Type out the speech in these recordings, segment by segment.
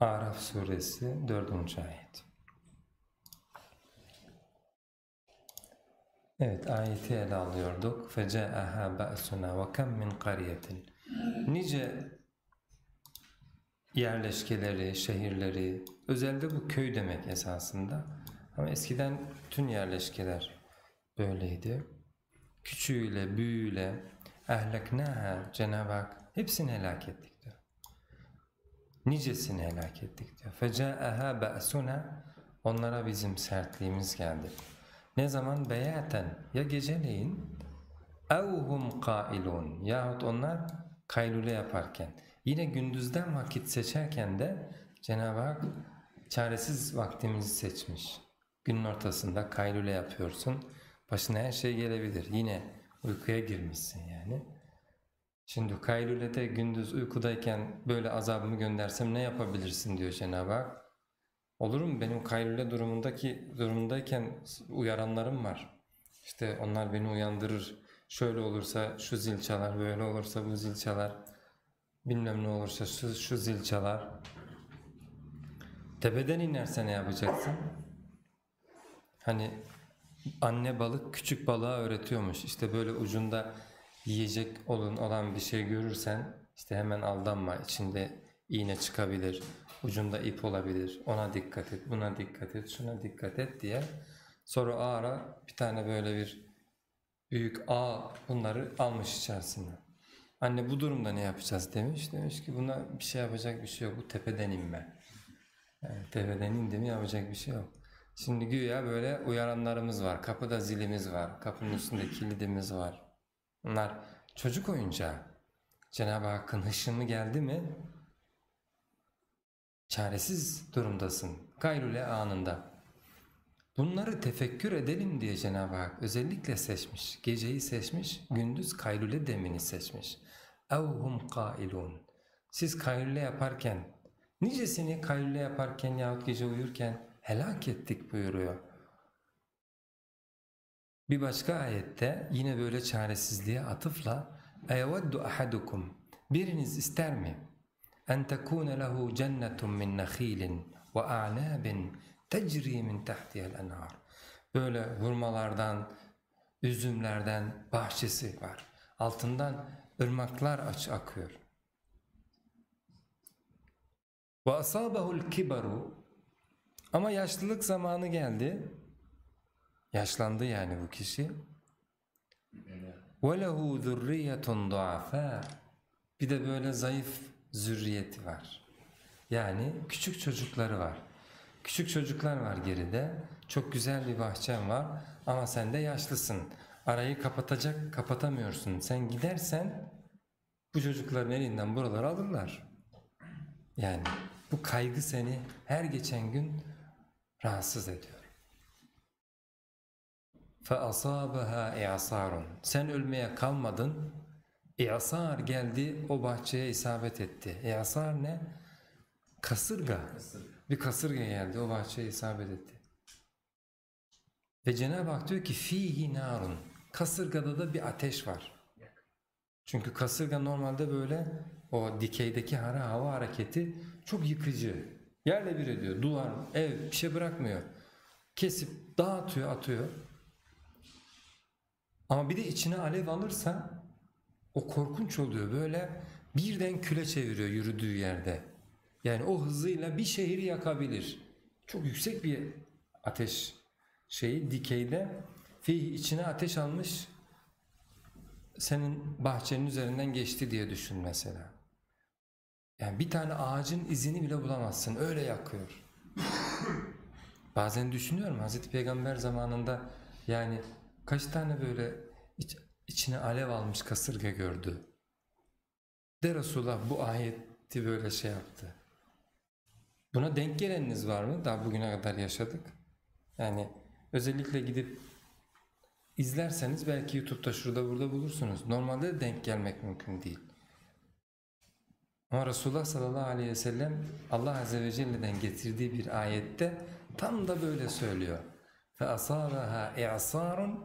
Araf suresi 4. ayet. Evet ayeti ele alıyorduk. فَجَاءَهَا بَأْسُنَا وَكَمْ مِنْ قَرْيَةٍ Nice yerleşkeleri, şehirleri, özelde bu köy demek esasında. Ama eskiden bütün yerleşkeler böyleydi. Küçüğüyle, büyüğüyle, ehleknâhâ Cenab-ı Hak hepsini helak ettik diyor. Nicesini helak ettik diyor. فَجَاءَهَا بَأْسُنَا Onlara bizim sertliğimiz geldi. Ne zaman? Beyaten ya geceleyin اَوْهُمْ قَائِلُونَ Yahut onlar kaylule yaparken. Yine gündüzden vakit seçerken de Cenab-ı Hak çaresiz vaktimizi seçmiş. Günün ortasında kaylule yapıyorsun. Başına her şey gelebilir. Yine uykuya girmişsin yani. Şimdi kaylulede gündüz uykudayken böyle azabımı göndersem ne yapabilirsin diyor Cenab-ı Hak. Olur mu? Benim kaylule durumundaki durumundayken uyaranlarım var. İşte onlar beni uyandırır. Şöyle olursa şu zil çalar, böyle olursa bu zil çalar. Bilmem ne olursa şu, şu zil çalar. Tepeden inerse ne yapacaksın? Hani anne balık küçük balığa öğretiyormuş. İşte böyle ucunda yiyecek olun olan bir şey görürsen işte hemen aldanma. İçinde iğne çıkabilir, ucunda ip olabilir. Ona dikkat et, buna dikkat et, şuna dikkat et diye. Sonra ağara bir tane böyle bir büyük ağ bunları almış içerisine. Anne bu durumda ne yapacağız demiş. Demiş ki buna bir şey yapacak bir şey yok. Bu tepeden inme. Yani tepeden indi mi yapacak bir şey yok. Şimdi güya böyle uyaranlarımız var. Kapıda zilimiz var. Kapının üstünde kilidimiz var. Bunlar çocuk oyuncağı. Cenab-ı Hakk'ın hışımı geldi mi çaresiz durumdasın. Gayrule anında. Bunları tefekkür edelim diye Cenab-ı Hak özellikle seçmiş. Geceyi seçmiş, gündüz kaylule demini seçmiş. اَوْهُمْ قَائِلُونَ Siz kaylule yaparken, nicesini kaylule yaparken yahut gece uyurken helak ettik buyuruyor. Bir başka ayette yine böyle çaresizliğe atıfla اَيَوَدُّ أَحَدُكُمْ Biriniz ister mi? اَنْ تَكُونَ لَهُ جَنَّةٌ مِّنْ نَخِيلٍ وَاَعْنَابٍ تَجْرِي مِنْ تَحْتِهَا الْاَنْهَارِ Böyle hurmalardan, üzümlerden bahçesi var. Altından ırmaklar aç akıyor. وَأَصَابَهُ الْكِبَرُ Ama yaşlılık zamanı geldi. Yaşlandı yani bu kişi. وَلَهُ ذُرِّيَّةٌ ضُعَفَاء Bir de böyle zayıf zürriyeti var. Yani küçük çocukları var. Küçük çocuklar var geride. Çok güzel bir bahçen var ama sen de yaşlısın. Arayı kapatacak, kapatamıyorsun. Sen gidersen bu çocukların elinden buraları alırlar. Yani bu kaygı seni her geçen gün rahatsız ediyor. فَأَصَابَهَا اِعْصَارٌ Sen ölmeye kalmadın, İ'sar geldi o bahçeye isabet etti. İ'sar ne? Kasırga. Bir kasırga geldi o bahçeye isabet etti. Ve Cenab-ı Hak diyor ki fihi narun. Kasırgada da bir ateş var. Çünkü kasırga normalde böyle o dikeydeki hara hava hareketi çok yıkıcı. Yerle bir ediyor. Duvar, ev bir şey bırakmıyor. Kesip dağıtıyor, atıyor. Ama bir de içine alev alırsa o korkunç oluyor. Böyle birden küle çeviriyor yürüdüğü yerde. Yani o hızıyla bir şehri yakabilir. Çok yüksek bir ateş şeyi dikeyde fi içine ateş almış senin bahçenin üzerinden geçti diye düşün mesela. Yani bir tane ağacın izini bile bulamazsın. Öyle yakıyor. Bazen düşünüyorum Hazreti Peygamber zamanında yani kaç tane böyle iç, içine alev almış kasırga gördü. De Resulullah bu ayeti böyle şey yaptı. Buna denk geleniniz var mı? Daha bugüne kadar yaşadık. Yani özellikle gidip izlerseniz belki YouTube'da şurada burada bulursunuz. Normalde de denk gelmek mümkün değil. Ama Resulullah sallallahu aleyhi ve sellem Allah azze ve celle'den getirdiği bir ayette tam da böyle söylüyor. فَأَصَابَهَا اِعْصَارٌ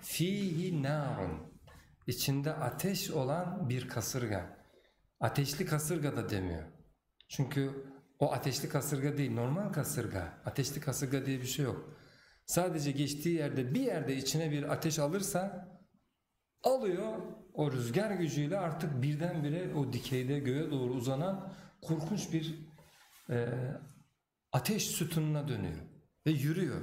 fihi narun. İçinde ateş olan bir kasırga. Ateşli kasırga da demiyor. Çünkü O ateşli kasırga değil, normal kasırga. Ateşli kasırga diye bir şey yok. Sadece geçtiği yerde bir yerde içine bir ateş alırsa alıyor o rüzgar gücüyle artık birdenbire o dikeyde göğe doğru uzanan korkunç bir e, ateş sütununa dönüyor ve yürüyor.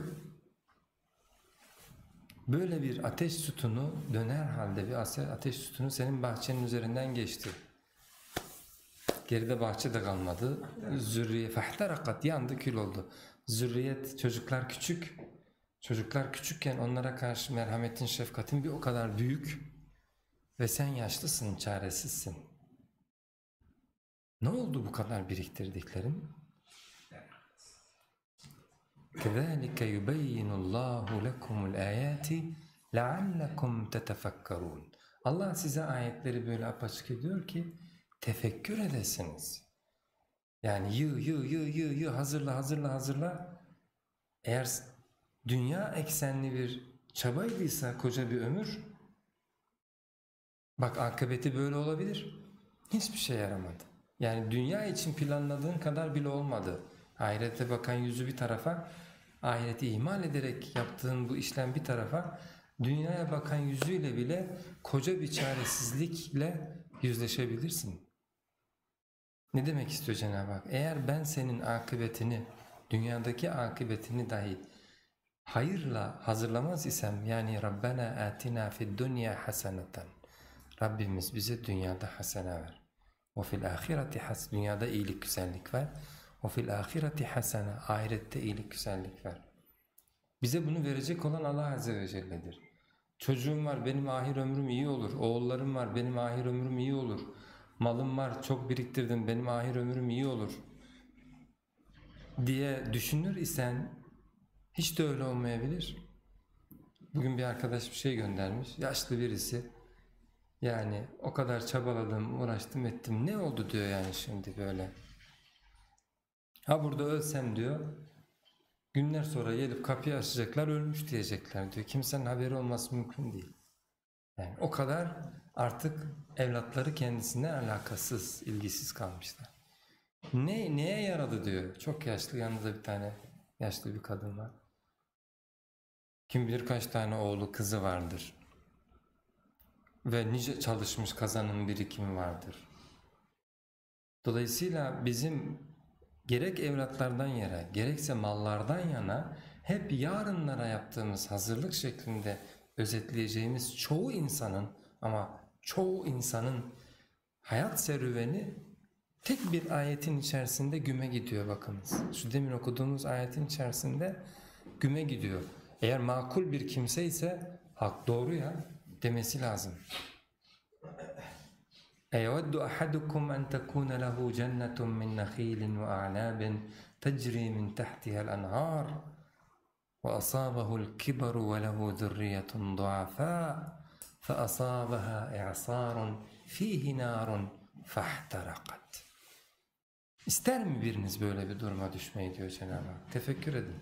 Böyle bir ateş sütunu döner halde bir ateş sütunu senin bahçenin üzerinden geçti. Geride bahçe de kalmadı. Zürriye fehterakat yandı kül oldu. Zürriyet çocuklar küçük. Çocuklar küçükken onlara karşı merhametin, şefkatin bir o kadar büyük ve sen yaşlısın, çaresizsin. Ne oldu bu kadar biriktirdiklerin? كذلك يبين الله لكم الآيات لعلكم تتفكرون Allah size ayetleri böyle apaçık ediyor ki tefekkür edesiniz. Yani yığ yığ yığ yığ yığ hazırla hazırla hazırla. Eğer dünya eksenli bir çabaydıysa koca bir ömür bak akıbeti böyle olabilir. Hiçbir şey yaramadı. Yani dünya için planladığın kadar bile olmadı. Ahirete bakan yüzü bir tarafa, ahireti ihmal ederek yaptığın bu işlem bir tarafa, dünyaya bakan yüzüyle bile koca bir çaresizlikle yüzleşebilirsin. Ne demek istiyor Cenab-ı Hak? Eğer ben senin akıbetini, dünyadaki akıbetini dahi hayırla hazırlamaz isem, yani Rabbena atina fid dunya haseneten. Rabbimiz bize dünyada hasene ver. Ve fil ahireti has dünyada iyilik güzellik ver. Fil ahireti hasene ahirette iyilik güzellik ver. Bize bunu verecek olan Allah Azze ve Celle'dir. Çocuğum var benim ahir ömrüm iyi olur. Oğullarım var benim ahir ömrüm iyi olur. Malım var çok biriktirdim benim ahir ömrüm iyi olur. Diye düşünür isen hiç de öyle olmayabilir. Bugün bir arkadaş bir şey göndermiş. Yaşlı birisi. Yani o kadar çabaladım, uğraştım, ettim. Ne oldu diyor yani şimdi böyle. Ha burada ölsem diyor. Günler sonra gelip kapıyı açacaklar, ölmüş diyecekler diyor. Kimsenin haberi olması mümkün değil. Yani o kadar artık evlatları kendisine alakasız, ilgisiz kalmışlar. Ne, neye yaradı diyor. Çok yaşlı, yanında bir tane yaşlı bir kadın var. Kim bilir kaç tane oğlu, kızı vardır. Ve nice çalışmış kazanım birikimi vardır. Dolayısıyla bizim gerek evlatlardan yana, gerekse mallardan yana hep yarınlara yaptığımız hazırlık şeklinde özetleyeceğimiz çoğu insanın ama çoğu insanın hayat serüveni tek bir ayetin içerisinde güme gidiyor bakınız. Şu demin okuduğumuz ayetin içerisinde güme gidiyor. Eğer makul bir kimse ise hak doğru ya demesi lazım. أيود أحدكم أن تكون له جنة من نخيل وأعناب تجري من تحتها الأنهار وأصابه الكبر وله ذرية ضعفاء فأصابها إعصار فيه نار فاحترقت İster mi biriniz böyle bir duruma düşmeyi diyor Cenab-ı Hak. Tefekkür edin.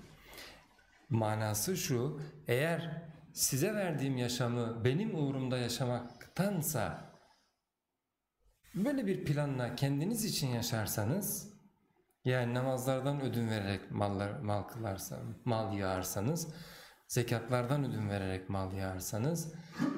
Manası şu, eğer size verdiğim yaşamı benim uğrumda yaşamaktansa böyle bir planla kendiniz için yaşarsanız yani namazlardan ödün vererek mallar, mal kılarsa, mal yağarsanız, zekatlardan ödün vererek mal yağarsanız,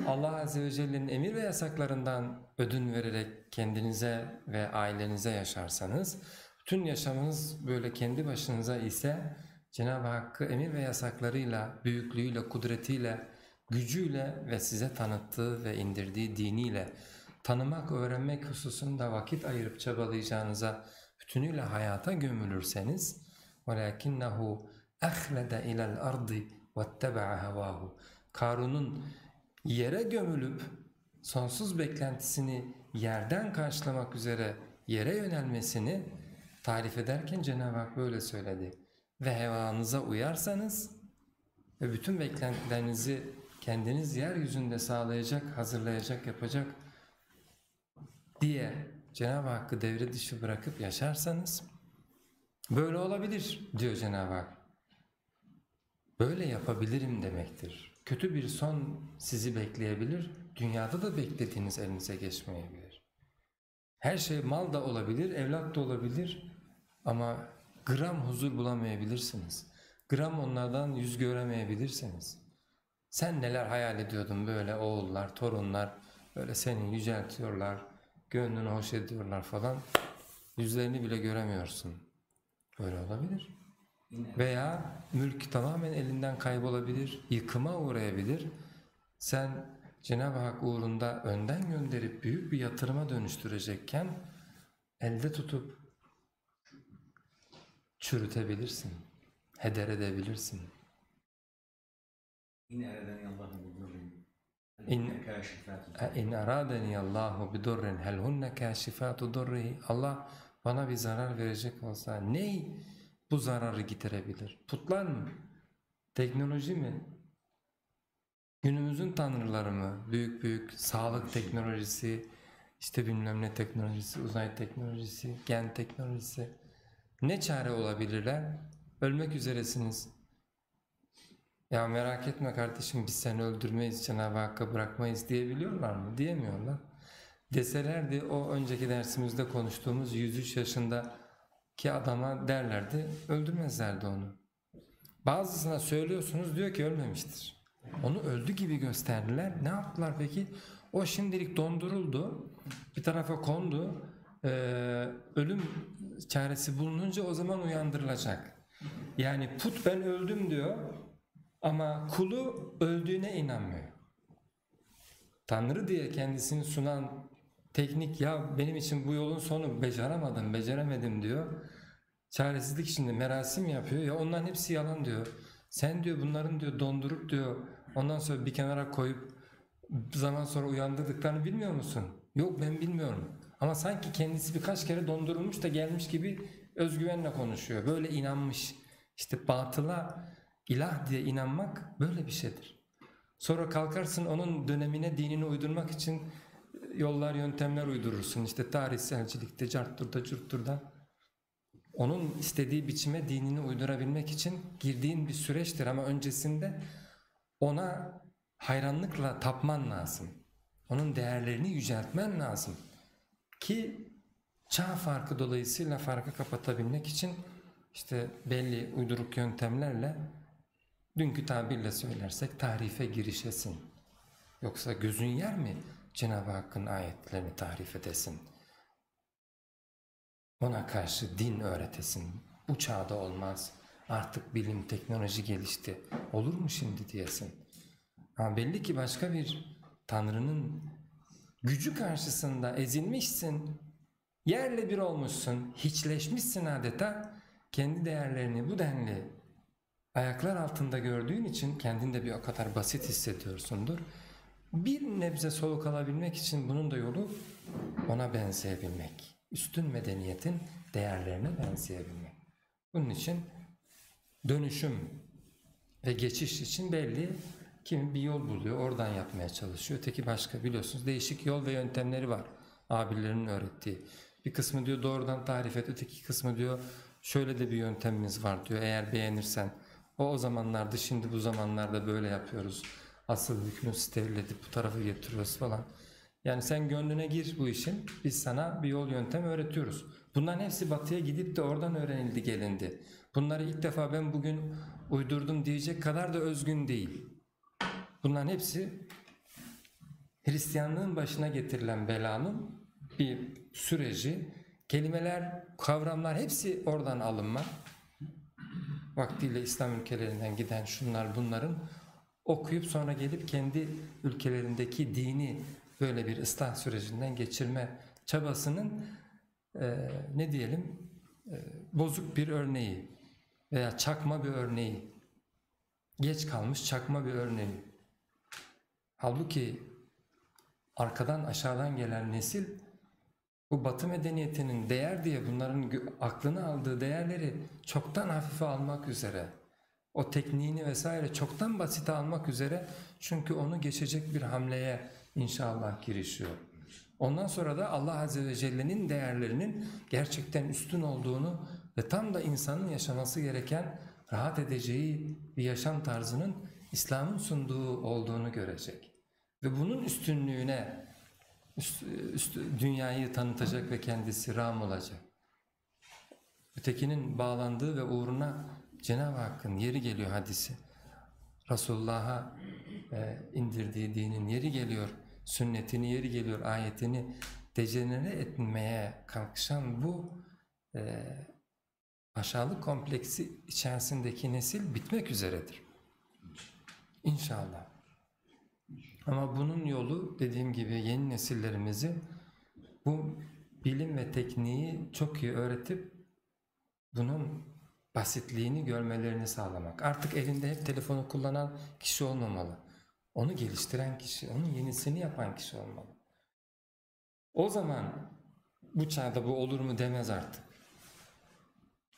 Allah Azze ve Celle'nin emir ve yasaklarından ödün vererek kendinize ve ailenize yaşarsanız, bütün yaşamınız böyle kendi başınıza ise Cenab-ı Hakk'ı emir ve yasaklarıyla, büyüklüğüyle, kudretiyle, gücüyle ve size tanıttığı ve indirdiği diniyle tanımak, öğrenmek hususunda vakit ayırıp çabalayacağınıza bütünüyle hayata gömülürseniz وَلَكِنَّهُ اَخْلَدَ اِلَى الْأَرْضِ وَاتَّبَعَ هَوَاهُ Karun'un yere gömülüp sonsuz beklentisini yerden karşılamak üzere yere yönelmesini tarif ederken Cenab-ı Hak böyle söyledi. Ve hevanıza uyarsanız ve bütün beklentilerinizi kendiniz yeryüzünde sağlayacak, hazırlayacak, yapacak diye Cenab-ı Hakk'ı devre dışı bırakıp yaşarsanız böyle olabilir diyor Cenab-ı Hak. Böyle yapabilirim demektir. Kötü bir son sizi bekleyebilir, dünyada da beklediğiniz elinize geçmeyebilir. Her şey mal da olabilir, evlat da olabilir, Ama gram huzur bulamayabilirsiniz. Gram onlardan yüz göremeyebilirsiniz. Sen neler hayal ediyordun böyle oğullar, torunlar böyle seni yüceltiyorlar, gönlünü hoş ediyorlar falan. Yüzlerini bile göremiyorsun. Öyle olabilir. Veya mülk tamamen elinden kaybolabilir, yıkıma uğrayabilir. Sen Cenab-ı Hak uğrunda önden gönderip büyük bir yatırıma dönüştürecekken elde tutup çürütebilirsin, heder edebilirsin. Yine eleden yallah İn, in aradeni Allahu bi durrin hel hunne kâşifâtu durrihi. Allah bana bir zarar verecek olsa ney bu zararı getirebilir? Putlar mı? Teknoloji mi? Günümüzün tanrıları mı? Büyük büyük sağlık teknolojisi, işte bilmem ne teknolojisi, uzay teknolojisi, gen teknolojisi. Ne çare olabilirler? Ölmek üzeresiniz. Ya merak etme kardeşim biz seni öldürmeyiz, Cenab-ı Hakk'a bırakmayız diyebiliyorlar mı? Diyemiyorlar. Deselerdi o önceki dersimizde konuştuğumuz 103 yaşındaki adama derlerdi, öldürmezlerdi onu. Bazısına söylüyorsunuz diyor ki ölmemiştir. Onu öldü gibi gösterdiler. Ne yaptılar peki? O şimdilik donduruldu, bir tarafa kondu. Ee, ölüm çaresi bulununca o zaman uyandırılacak. Yani put ben öldüm diyor ama kulu öldüğüne inanmıyor. Tanrı diye kendisini sunan teknik ya benim için bu yolun sonu beceremedim, beceremedim diyor. Çaresizlik içinde merasim yapıyor ya onların hepsi yalan diyor. Sen diyor bunların diyor dondurup diyor ondan sonra bir kenara koyup zaman sonra uyandırdıklarını bilmiyor musun? Yok ben bilmiyorum. Ama sanki kendisi birkaç kere dondurulmuş da gelmiş gibi özgüvenle konuşuyor. Böyle inanmış. İşte batıla ilah diye inanmak böyle bir şeydir. Sonra kalkarsın onun dönemine dinini uydurmak için yollar yöntemler uydurursun. İşte tarihselcilikte, cartturda, curtturda. Onun istediği biçime dinini uydurabilmek için girdiğin bir süreçtir ama öncesinde ona hayranlıkla tapman lazım. Onun değerlerini yüceltmen lazım. Ki çağ farkı dolayısıyla farkı kapatabilmek için işte belli uyduruk yöntemlerle dünkü tabirle söylersek tarife girişesin. Yoksa gözün yer mi Cenab-ı Hakk'ın ayetlerini tarif edesin? Ona karşı din öğretesin. Bu çağda olmaz. Artık bilim, teknoloji gelişti. Olur mu şimdi diyesin. Ama belli ki başka bir Tanrı'nın gücü karşısında ezilmişsin. Yerle bir olmuşsun. Hiçleşmişsin adeta. Kendi değerlerini bu denli ayaklar altında gördüğün için kendinde bir o kadar basit hissediyorsundur. Bir nebze soluk alabilmek için bunun da yolu ona benzeyebilmek. Üstün medeniyetin değerlerine benzeyebilmek. Bunun için dönüşüm ve geçiş için belli kimi bir yol buluyor, oradan yapmaya çalışıyor. Öteki başka biliyorsunuz değişik yol ve yöntemleri var abilerinin öğrettiği. Bir kısmı diyor doğrudan tarif et, öteki kısmı diyor şöyle de bir yöntemimiz var diyor eğer beğenirsen. O o zamanlarda şimdi bu zamanlarda böyle yapıyoruz. Asıl hükmü steril bu tarafa getiriyoruz falan. Yani sen gönlüne gir bu işin. Biz sana bir yol yöntem öğretiyoruz. Bunların hepsi batıya gidip de oradan öğrenildi gelindi. Bunları ilk defa ben bugün uydurdum diyecek kadar da özgün değil. Bunların hepsi Hristiyanlığın başına getirilen belanın bir süreci. Kelimeler, kavramlar hepsi oradan alınma. Vaktiyle İslam ülkelerinden giden şunlar bunların okuyup sonra gelip kendi ülkelerindeki dini böyle bir ıslah sürecinden geçirme çabasının e, ne diyelim e, bozuk bir örneği veya çakma bir örneği geç kalmış çakma bir örneği. Halbuki arkadan aşağıdan gelen nesil bu batı medeniyetinin değer diye bunların aklını aldığı değerleri çoktan hafife almak üzere o tekniğini vesaire çoktan basite almak üzere çünkü onu geçecek bir hamleye inşallah girişiyor. Ondan sonra da Allah Azze ve Celle'nin değerlerinin gerçekten üstün olduğunu ve tam da insanın yaşaması gereken rahat edeceği bir yaşam tarzının İslam'ın sunduğu olduğunu görecek. Ve bunun üstünlüğüne üst, üst- dünyayı tanıtacak ve kendisi ram olacak. ötekinin bağlandığı ve uğruna Cenab-ı Hakk'ın yeri geliyor hadisi. Resulullah'a e, indirdiği dinin yeri geliyor, sünnetini yeri geliyor, ayetini dejenere etmeye kalkışan bu e, aşağılık kompleksi içerisindeki nesil bitmek üzeredir. İnşallah. Ama bunun yolu dediğim gibi yeni nesillerimizi bu bilim ve tekniği çok iyi öğretip bunun basitliğini görmelerini sağlamak. Artık elinde hep telefonu kullanan kişi olmamalı. Onu geliştiren kişi, onun yenisini yapan kişi olmalı. O zaman bu çağda bu olur mu demez artık.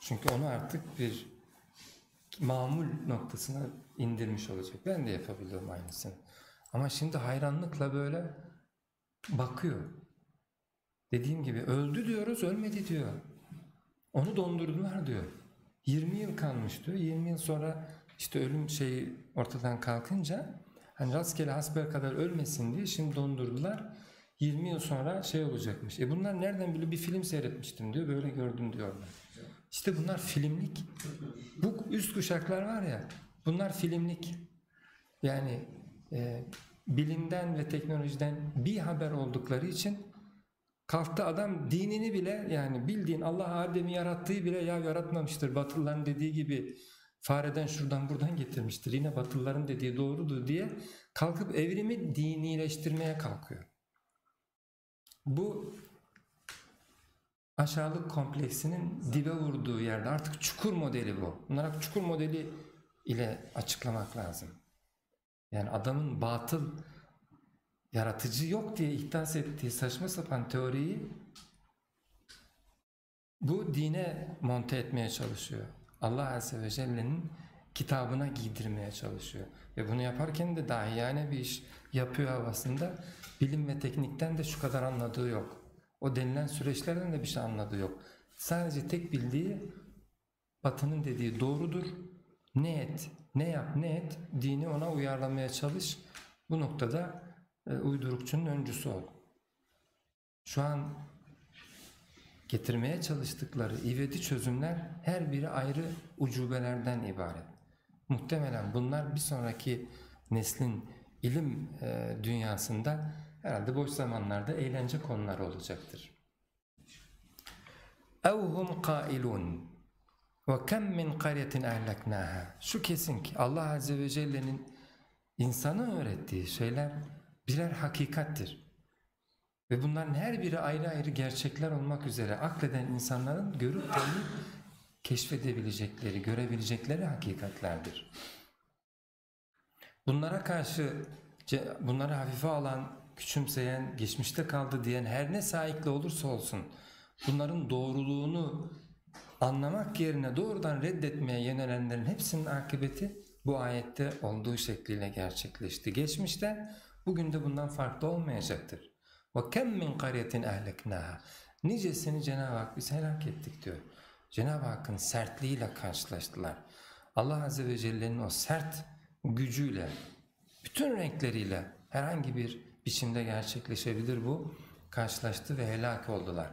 Çünkü onu artık bir mamul noktasına indirmiş olacak. Ben de yapabiliyorum aynısını. Ama şimdi hayranlıkla böyle bakıyor. Dediğim gibi öldü diyoruz, ölmedi diyor. Onu dondurdular diyor. 20 yıl kalmış diyor. 20 yıl sonra işte ölüm şeyi ortadan kalkınca hani rastgele hasbel kadar ölmesin diye şimdi dondurdular. 20 yıl sonra şey olacakmış. E bunlar nereden biliyor? Bir film seyretmiştim diyor. Böyle gördüm diyorlar. İşte bunlar filmlik. Bu üst kuşaklar var ya bunlar filmlik. Yani e, bilimden ve teknolojiden bir haber oldukları için kalktı adam dinini bile yani bildiğin Allah Adem'i yarattığı bile ya yaratmamıştır. Batılıların dediği gibi fareden şuradan buradan getirmiştir. Yine Batılıların dediği doğrudur diye kalkıp evrimi dinileştirmeye kalkıyor. Bu aşağılık kompleksinin dibe vurduğu yerde artık çukur modeli bu. Bunlar çukur modeli ile açıklamak lazım. Yani adamın batıl yaratıcı yok diye ihdas ettiği saçma sapan teoriyi bu dine monte etmeye çalışıyor. Allah Azze ve Celle'nin kitabına giydirmeye çalışıyor. Ve bunu yaparken de dahiyane bir iş yapıyor havasında. Bilim ve teknikten de şu kadar anladığı yok. O denilen süreçlerden de bir şey anladığı yok. Sadece tek bildiği Batı'nın dediği doğrudur. Ne et, ne yap, ne et, dini ona uyarlamaya çalış. Bu noktada e, uydurukçunun öncüsü ol. Şu an getirmeye çalıştıkları ivedi çözümler her biri ayrı ucubelerden ibaret. Muhtemelen bunlar bir sonraki neslin ilim e, dünyasında herhalde boş zamanlarda eğlence konuları olacaktır. اَوْهُمْ قَائِلُونَ وَكَمْ مِنْ قَرْيَةٍ اَهْلَكْنَاهَا Şu kesin ki Allah Azze ve Celle'nin insana öğrettiği şeyler birer hakikattir. Ve bunların her biri ayrı ayrı gerçekler olmak üzere akleden insanların görüp tanıyıp keşfedebilecekleri, görebilecekleri hakikatlerdir. Bunlara karşı bunları hafife alan, küçümseyen, geçmişte kaldı diyen her ne sahipli olursa olsun bunların doğruluğunu anlamak yerine doğrudan reddetmeye yönelenlerin hepsinin akıbeti bu ayette olduğu şekliyle gerçekleşti. Geçmişte bugün de bundan farklı olmayacaktır. وَكَمْ مِنْ قَرْيَةٍ اَهْلَكْنَاهَا Nicesini Cenab-ı Hak biz helak ettik diyor. Cenab-ı Hakk'ın sertliğiyle karşılaştılar. Allah Azze ve Celle'nin o sert gücüyle, bütün renkleriyle herhangi bir biçimde gerçekleşebilir bu. Karşılaştı ve helak oldular.